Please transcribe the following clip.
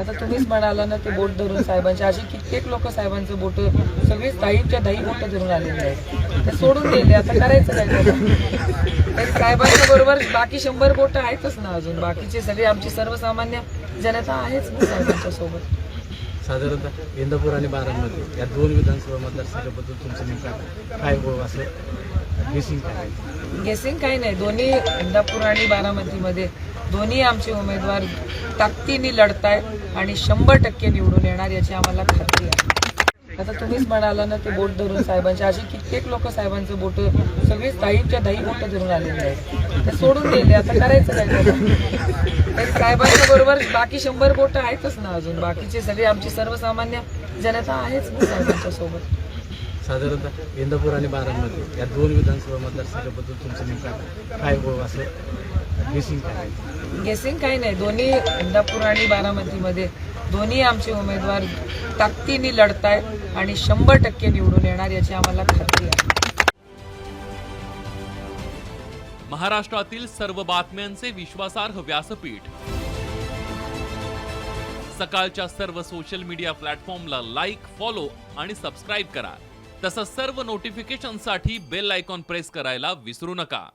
आता तुम्हीच म्हणाला ना ते बोट धरून साहेबांचे. अशी कित्येक लोक साहेबांचं बोट सगळीच दहीच्या दही बोट धरून आलेले आहेत. ते सोडून दिले आता करायचं काय? तर साहेबांच्या बरोबर बाकी शंभर बोट आहेतच ना अजून. बाकीचे सगळे आमची सर्वसामान्य जनता आहेच साहेबांच्या सोबत. साधारणतः इंदापूर आणि बारामती या दोन विधानसभा मतदारसंघाबद्दल तुमचं नेमकं काय? हो असं? गेसिंग काय? गेसिंग काही नाही. दोन्ही इंदापूर आणि बारामतीमध्ये दोन्ही आमचे उमेदवार ताकदीने लढतायत आणि शंभर टक्के निवडून येणार याची आम्हाला खात्री आहे. आता तुम्हीच म्हणाला ना ते बोट धरून साहेबांचे. अशी कित्येक लोक साहेबांचं बोट सगळीच दहीच्या दही बोट धरून आलेले आहेत. ते सोडून दिले आता करायचं काय तर साहेबांच्या बरोबर बाकी शंभर बोट आहेतच ना अजून. बाकीचे सगळे आमची सर्वसामान्य जनता आहेच ना साहेबांच्या सोबत. साधारणतः इंदापूर आणि बारामती या दोन विधानसभा मतदारसंघाबद्दल तुमचं काय हो असं गेसिंग काही नाही. दोन्ही इंदापूर आणि बारामतीमध्ये दोन्ही आमचे उमेदवार ताकदीने लढतायत आणि शंभर टक्के निवडून येणार याची आम्हाला खात्री आहे. महाराष्ट्रातील सर्व बातम्यांचे विश्वासार्ह व्यासपीठ. सकाळच्या सर्व सोशल मीडिया प्लॅटफॉर्मला लाईक फॉलो आणि सबस्क्राईब करा. तसंच सर्व नोटिफिकेशनसाठी बेल आयकॉन प्रेस करायला विसरू नका.